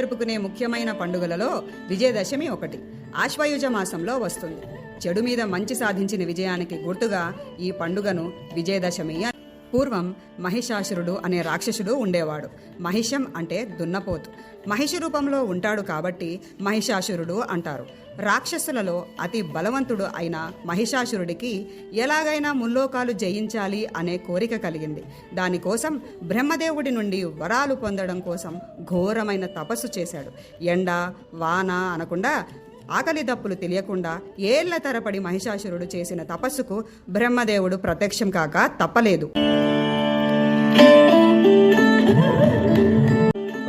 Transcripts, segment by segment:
జరుపుకునే ముఖ్యమైన పండుగలలో విజయదశమి ఒకటి. ఆశ్వయుజ మాసంలో వస్తుంది. చెడు మీద మంచి సాధించిన విజయానికి గుర్తుగా ఈ పండుగను విజయదశమి పూర్వం మహిషాసురుడు అనే రాక్షసుడు ఉండేవాడు. మహిషం అంటే దున్నపోతు. మహిషి రూపంలో ఉంటాడు కాబట్టి మహిషాసురుడు అంటారు. రాక్షసులలో అతి బలవంతుడు అయిన మహిషాసురుడికి ఎలాగైనా ముల్లోకాలు జయించాలి అనే కోరిక కలిగింది. దానికోసం బ్రహ్మదేవుడి నుండి వరాలు పొందడం కోసం ఘోరమైన తపస్సు చేశాడు. ఎండ వాన అనకుండా ఆకలి దప్పులు తెలియకుండా ఏళ్ళ తరపడి మహిషాసురుడు చేసిన తపస్సుకు బ్రహ్మదేవుడు ప్రత్యక్షం కాక తప్పలేదు.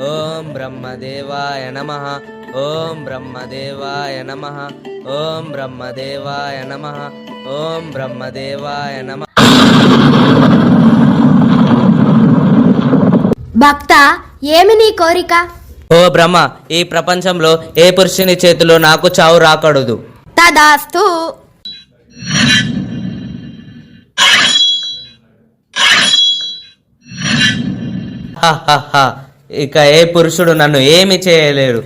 ఓం బ్రహ్మదేవాయ నమ. ఓం బ్రహ్మదేవాయ నమ. ఓం బ్రహ్మదేవాయ నమ. ఓం బ్రహ్మదేవాయ నమ. భక్త ఏమి నీ కోరిక? ఓ బ్రహ్మ ఈ ప్రపంచంలో ఏ పురుషుని చేతిలో నాకు చావు రాకూడదు? తదాస్తు. ఇక ఏ పురుషుడు నన్ను ఏమి చేయలేడు?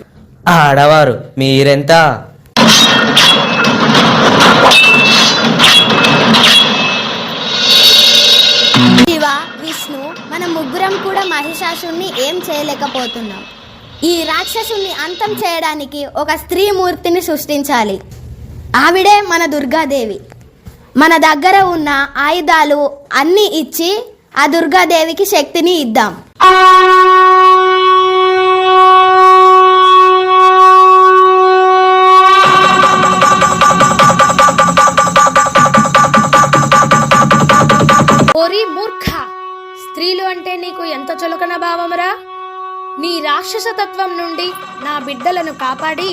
ఆడవారు మీరెంత? శివ విష్ణు మన ముగ్గురం కూడా మహిషాసుని ఏం చేయలేకపోతున్నాం. ఈ రాక్షసుని అంతం చేయడానికి ఒక స్త్రీ మూర్తిని సృష్టించాలి. ఆవిడే మన దుర్గాదేవి. మన దగ్గర ఉన్న ఆయుధాలు అన్నీ ఇచ్చి ఆ దుర్గాదేవికి శక్తిని ఇద్దాం. ఓరి మూర్ఖ! స్త్రీలు అంటే నీకు ఎంత చులకన భావమరా? నీ రాక్షస తత్వం నుండి నా బిడ్డలను కాపాడి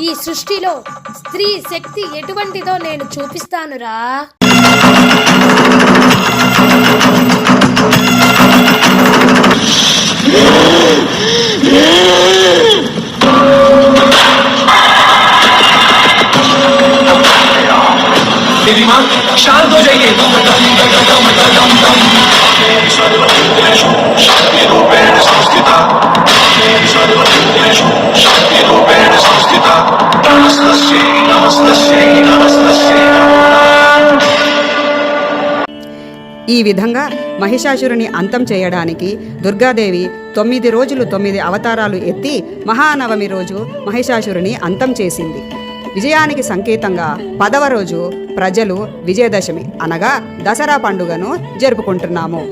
ఈ సృష్టిలో స్త్రీ శక్తి ఎటువంటిదో నేను చూపిస్తానురా देवी माँ शांत हो जाइए ఈ విధంగా మహిషాసురుని అంతం చేయడానికి దుర్గాదేవి తొమ్మిది రోజులు తొమ్మిది అవతారాలు ఎత్తి మహానవమి రోజు మహిషాసురుని అంతం చేసింది. విజయానికి సంకేతంగా పదవ రోజు ప్రజలు విజయదశమి అనగా దసరా పండుగను జరుపుకుంటున్నాము.